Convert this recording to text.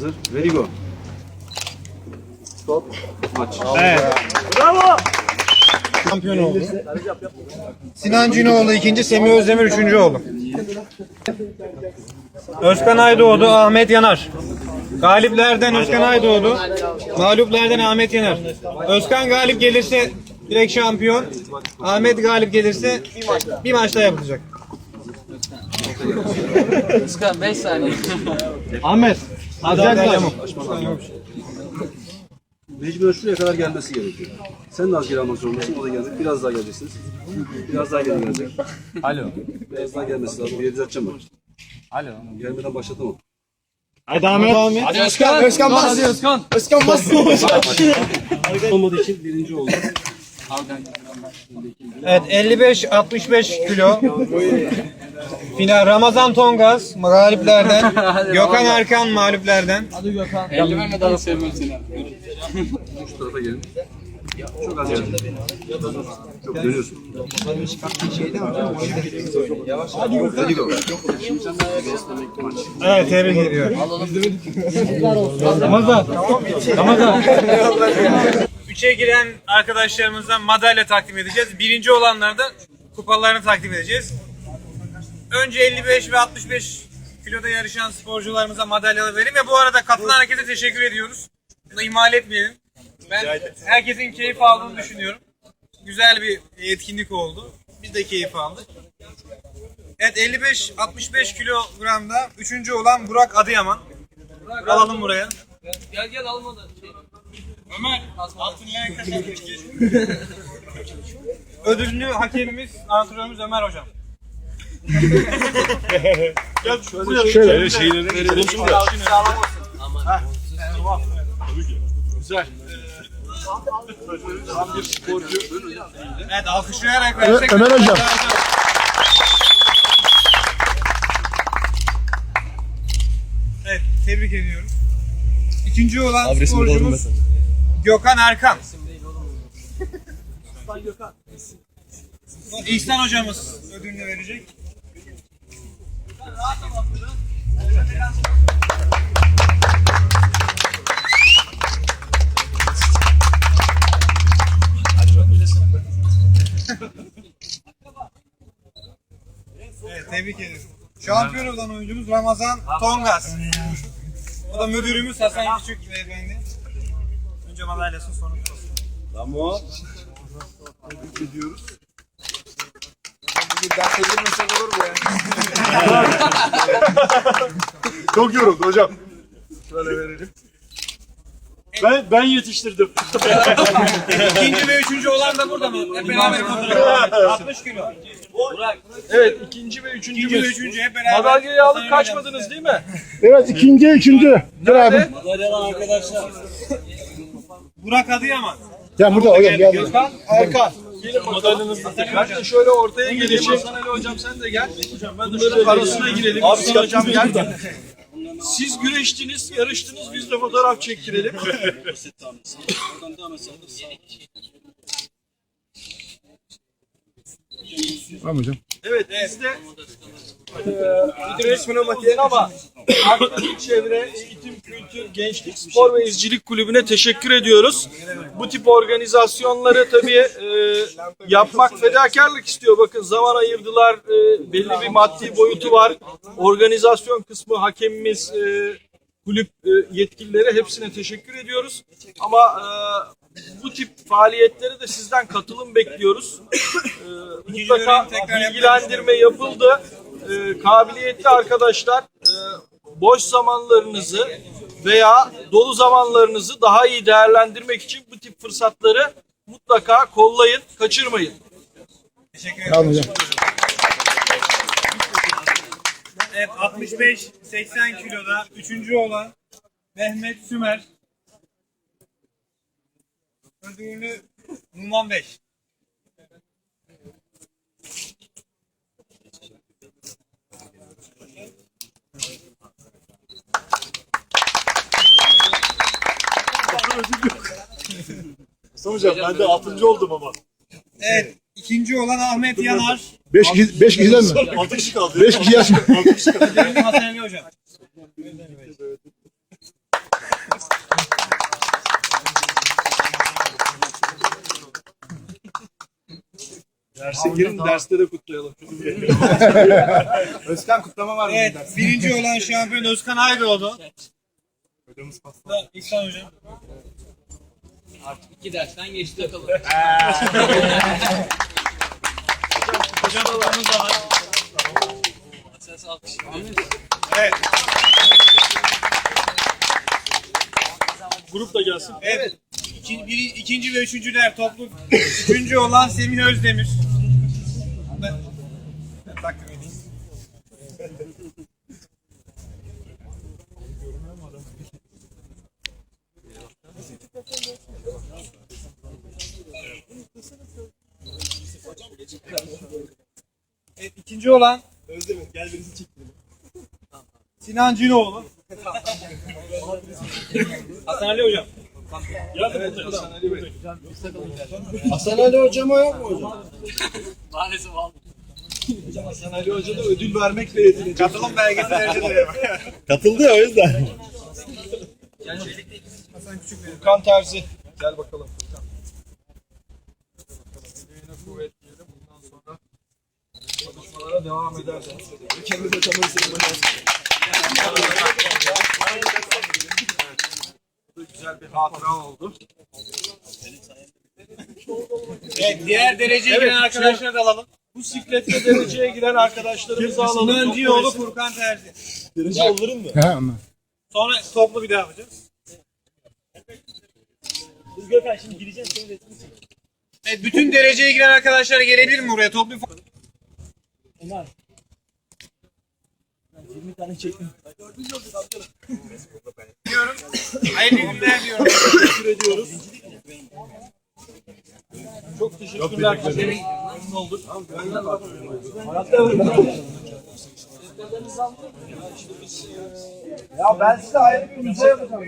Hazır. Ready go. Stop. Maç. Şampiyon oldu. Sinan Cinoğlu ikinci, Semih Özdemir üçüncü oldu. Özkan Aydoğdu, Ahmet Yanar. Galiplerden Özkan Aydoğdu, mağluplerden Ahmet Yanar. Özkan galip gelirse direkt şampiyon. Ahmet galip gelirse bir, maç, bir maç daha yapılacak. Özkan 5 saniye. Ahmet, Azerbaycan mı? Mecburen şuraya kadar gelmesi gerekiyor. Sen de az geri almak zorundasın. O da gelecek. Biraz daha geleceksiniz. Biraz daha geri gelecek. Alo. Biraz daha gelmesi lazım. Bir yeri düzelteceğim ben. Alo. Gelmeden başlatamam. Hadi Ahmet. Ahmet. Hadi Özkan. Özkan bas. Hadi Özkan. Özkan bas. Olmadığı için birinci oldu. Evet 55-65 kilo. Final Ramazan Tongaz galiplerden. Gökhan Erkan mağluplerden. 50 verme daha sevmem seni. Şu tarafa gelin. Çok az gelin. Çok dönüyorsun. Go. Evet tebrik ediyorum. Ramazan. Ramazan. Üçe giren arkadaşlarımızdan madalya takdim edeceğiz. Birinci olanlara da kupalarını takdim edeceğiz. Önce 55 ve 65 kiloda yarışan sporcularımıza madalyalar verelim ve bu arada katılan herkese teşekkür ediyoruz. Bunu ihmal etmeyelim. Ben herkesin keyif aldığını düşünüyorum. Güzel bir etkinlik oldu. Biz de keyif aldık. Evet 55-65 kilogramda üçüncü olan Burak Adıyaman. Alalım buraya. Gel gel almadı. Şey. Ömer, Ödülünü hakemimiz, antrenörümüz Ömer hocam. Gel şöyle, şöyle şeyleri verelim. Evet, alkışlayarak versek. Ömer hocam. Evet, tebrik ediyoruz. İkinci olan sporcumuz Gökhan Erkan. İhsan hocamız ödülünü verecek. Evet, tebrik ederim. Şampiyon olan oyuncumuz Ramazan Tongas. O da müdürümüz Hasan Küçük beyefendi. Önce madalyasını sonra kupası. Tamam. Tebrik ediyoruz. Çok yoruldu hocam. Şöyle verelim. Ben ben yetiştirdim. İkinci ve üçüncü olan da burada mı? Hep beraber kontrol 60 kilo. Evet ikinci ve İkinci ve üçüncü hep beraber. Madalyayı alıp kaçmadınız değil mi? Evet ikinci üçüncü. Dur abi. Burak Adıyaman. Gel burada hocam gel. Gökhan Erkan. Gelin madalyanızı Ben de şöyle ortaya geleyim. Hasan Ali hocam sen de gel. Hocam ben de şöyle arasına girelim. Abi hocam gel. Siz güreştiniz, yarıştınız, biz de fotoğraf çektirelim. Tamam hocam. Evet, biz de İdris Sinema Aktif Çevre Eğitim Kültür Gençlik Spor ve İzcilik Kulübü'ne teşekkür ediyoruz. Bu tip organizasyonları tabii e, yapmak fedakarlık istiyor. Bakın zaman ayırdılar, e, belli bir maddi boyutu var. Organizasyon kısmı hakemimiz, e, kulüp e, yetkilileri hepsine teşekkür ediyoruz. Ama e, bu tip faaliyetlere de sizden katılım bekliyoruz. E, mutlaka bilgilendirme yapıldı. E, kabiliyetli arkadaşlar e, boş zamanlarınızı veya dolu zamanlarınızı daha iyi değerlendirmek için bu tip fırsatları mutlaka kollayın, kaçırmayın. Teşekkür ederim. Tamam hocam. Evet 65-80 kiloda üçüncü olan Mehmet Sümer. Ödülünü Numan çocuk Hocam ben de altıncı oldum ama. Evet. İkinci olan Ahmet Yanar. Beş, kişi, beş kişiden mi? Altı kişi kaldı. Beş kişi yaşlı. Altı kişi kaldı. Derse girin, derste de kutlayalım. Özkan kutlama var mı? Evet, birinci olan şampiyon Özkan Aydoğdu. Da İhsan Hocam. Artık iki dersten geçti bakalım. Hocam kutumuz da var. Ses alkış. Evet. Grup da gelsin. Evet. İkinci, biri, ikinci ve üçüncüler toplu. Üçüncü olan Semih Özdemir. İkinci olan Özdemir gel birisi çektirelim. Sinan Cinoğlu. Hasan Ali Hocam. Evet, Hasan Ali Bey. Hasan Ali hocama yok mu hocam? Maalesef aldım. Hasan Ali Hoca da ödül vermekle yetiniyor. Katılım belgesi vereceğiz. Katıldı ya o yüzden. Furkan Terzi. Gel bakalım çalışmalara devam ederiz. Kendi de tanırsın. Bu güzel bir hatıra oldu. Evet, diğer dereceye Evet, giren arkadaşları da alalım. Bu siklette dereceye giren arkadaşlarımızı alalım. Sinan Cinoğlu, Furkan Terzi. Derece olurum mu? He ama. Sonra toplu bir daha yapacağız. Evet, bütün dereceye giren arkadaşlar gelebilir mi buraya? Toplu bir diyorum. Hayırlı günler diyorum. Teşekkür ediyoruz. Çok teşekkürler. Memnun olduk. Ya ben size ayrı bir müze yapacağım.